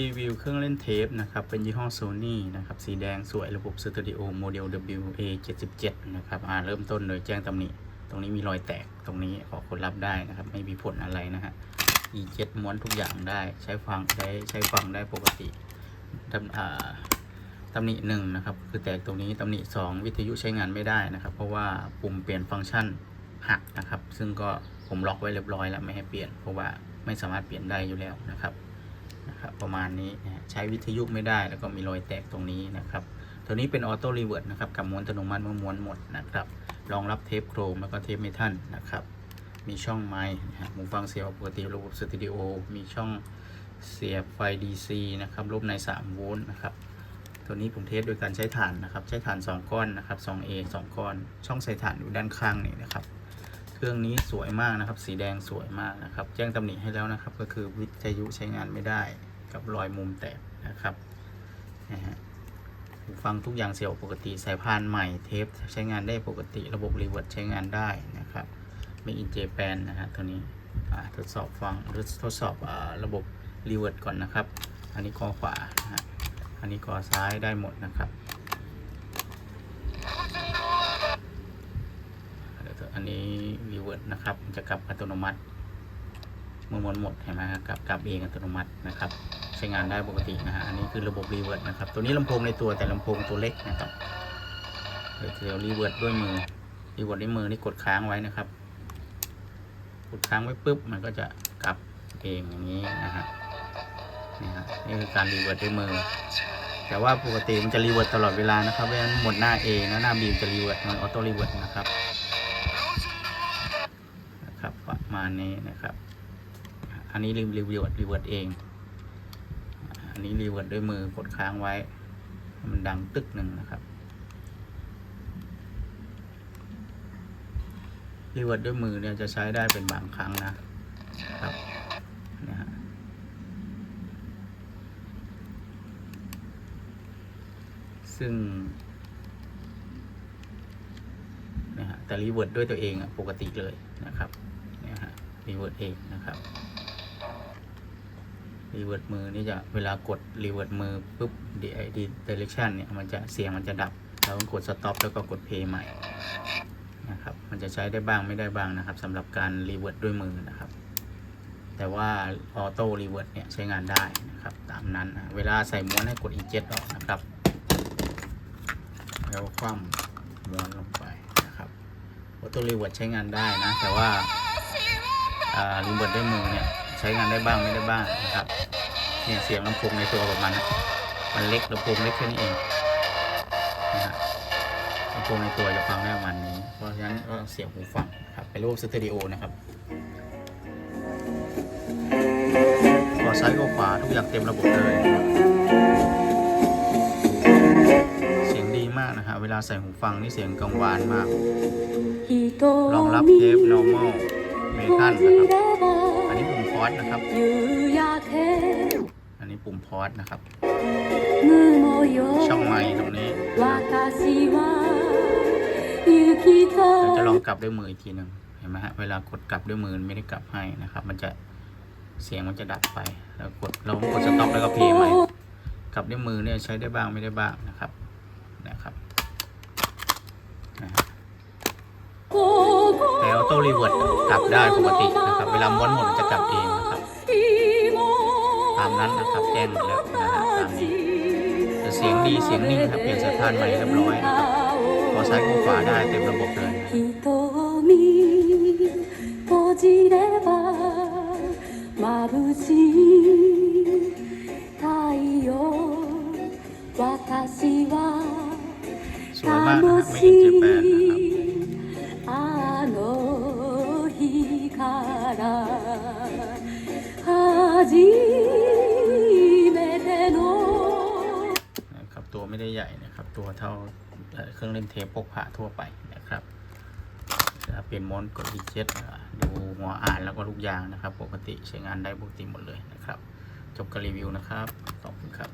รีวิวเครื่องเล่นเทปนะครับ เป็นยี่ห้อ Sony นะครับ สีแดงสวยระบบสตูดิโอโมเดล WA77 นะครับอ่าเริ่มต้นโดยแจ้งตำหนิ ตรงนี้มีรอยแตก ตรงนี้ขอคนรับได้นะครับ ไม่มีผลอะไรนะฮะ E7 ม้วนทุกอย่างได้ ใช้ฟังได้ใช้ฟังได้ปกติตำอ่าตำหนิหนึ่งนะครับ คือแตกตรงนี้ตำหนิสองวิทยุใช้งานไม่ได้นะครับ เพราะว่าปุ่มเปลี่ยนฟังก์ชันหักนะครับ ซึ่งก็ผมล็อกไว้เรียบร้อยแล้วไม่ให้เปลี่ยน เพราะว่าไม่สามารถเปลี่ยนได้อยู่แล้วนะครับ นะครับประมาณนี้ใช้วิทยุไม่ได้แล้วก็มีรอยแตกตรงนี้นะครับตัวนี้เป็นออโต้รีเวิร์ดนะครับกับม้วนอัตโนมัติเมื่อม้วนหมดนะครับรองรับเทปโครมแล้วก็เทปเมทัลนะครับมีช่องไม้นะฮะหูฟังเสียบปกติระบบสตูดิโอมีช่องเสียบไฟ DC นะครับลบใน 3 โวลต์นะครับตัวนี้ผมเทสโดยการใช้ถ่านนะครับ ใช้ถ่าน 2 ก้อนนะครับ 2A 2 ก้อน ช่องใส่ถ่านอยู่ด้านข้างนี่นะครับ เครื่องนี้สวยมากนะครับ สีแดงสวยมากนะครับ แจ้งตำหนิให้แล้วนะครับ ก็คือวิทยุใช้งานไม่ได้กับรอยมุมแตกนะครับนะฮะฟังทุกอย่างเสียบปกติสายพานใหม่เทปใช้งานได้ปกติระบบรีเวิร์ดใช้งานได้นะครับมีอินเจแปนนะฮะตัวนี้ทดสอบฟังหรือทดสอบอระบบรีเวิร์ดก่อนนะครับ อันนี้กอขวานะฮะอันนี้กอซ้ายได้หมดนะครับ ดนะครับจะกลับอัตโนมัติเมื่อหมดหมดเห็นไหมครับกลับกลับเองอัตโนมัตินะครับ ใช้งานได้ปกตินะฮะอันนี้คือระบบรีเวิร์ดนะครับตัวนี้ลำโพงในตัวแต่ลำโพงตัวเล็กนะครับเดี๋ยวรีเวิร์ดด้วยมือรีเวิร์ดด้วยมือนี่กดค้างไว้นะครับ กดค้างไว้ปุ๊บมันก็จะกลับเองอย่างนี้นะฮะนี่ฮะนี่คือการรีเวิร์ดด้วยมือแต่ว่าปกติมันจะรีเวิร์ดตลอดเวลานะครับเพราะฉะนั้นหมดหน้า A นะหน้า B จะรีเวิร์ดมันออโต้รีเวิร์ดนะครับ ณนี้นะครับ อันนี้รีรีวิวรีเวิร์ดเอง อันนี้รีเวิร์ดด้วยมือกดค้างไว้ มันดังตึกหนึ่งนะครับรีเวิร์ดด้วยมือเนี่ยจะใช้ได้เป็นบางครั้งนะครับนะฮะซึ่งนะฮะแต่รีเวิร์ดด้วยตัวเองอะปกติเลยนะครับ รีเวิร์ดเองนะครับรีเวิร์ดมือนี่จะเวลากดรีเวิร์ดมือปุ๊บดีไอดีเดเรคชันเนี่ยมันจะเสียงมันจะดับเราต้องกดสต็อปแล้วก็กดเพย์ใหม่นะครับมันจะใช้ได้บ้างไม่ได้บ้างนะครับสำหรับการรีเวิร์ดด้วยมือนะครับ แต่ว่าออโต้รีเวิร์ดเนี่ยใช้งานได้นะครับตามนั้นนะเวลาใส่ม้วนให้กดอีเจ็ออกนะครับแล้วคว่ำม้วนลงไปนะครับออโต้รีเวิร์ดใช้งานได้นะแต่ว่า รีเวิร์ดด้วยมือเนี่ยใช้งานได้บ้างไม่ได้บ้างนะครับเนี่ยเสียงลำโพงในตัวแบบมันนะมันเล็กลำโพงเล็กแค่นี้เองนะฮะลำโพงในตัวจะฟังได้ประมาณนี้ เพราะฉะนั้นก็เสียบหูฟังครับเป็นรูปสตอริโอนะครับขอซ้ายก็ขวาทุกอย่างเต็มระบบเลย เสียงดีมากนะฮะเวลาใส่หูฟังนี่เสียงกังวานมากรองรับเทป normal เมทัลนะครับ อันนี้ปุ่มพอสนะครับ อันนี้ปุ่มพอสนะครับ ช่องไมค์ตรงนี้เดี๋ยวจะลองกลับด้วยมืออีกทีหนึ่งเห็นไหมฮะ เวลากดกลับด้วยมือไม่ได้กลับให้นะครับ มันจะเสียงมันจะดับไป แล้วกดเรากดสต็อปแล้วก็เพลย์ใหม่กลับด้วยมือเนี่ยใช้ได้บ้างไม่ได้บ้างนะครับนะฮะ แล้วโต้รีเวิร์ดกลับได้ปกตินะครับ เวลาม้วนหมดจะกลับเองนะครับ ตามนั้นนะครับแจ้งหมดแล้วนะฮะตามนี้แต่เสียงดีเสียงนิ่งครับเปลี่ยนสถานใหม่เรียบร้อยนะครับพอซ้ายขวาได้เต็มระบบเลยสวยมากครับไม่เห็นเจแปน ไม่ได้ใหญ่นะครับ ตัวเท่าเครื่องเล่นเทปพกพาทั่วไปนะครับจะเปลี่ยนมอนกดอีเจ็ดดูหัวอ่านแล้วก็ลูกยางนะครับ ปกติใช้งานได้ปกติหมดเลยนะครับ จบการรีวิวนะครับ ขอบคุณครับ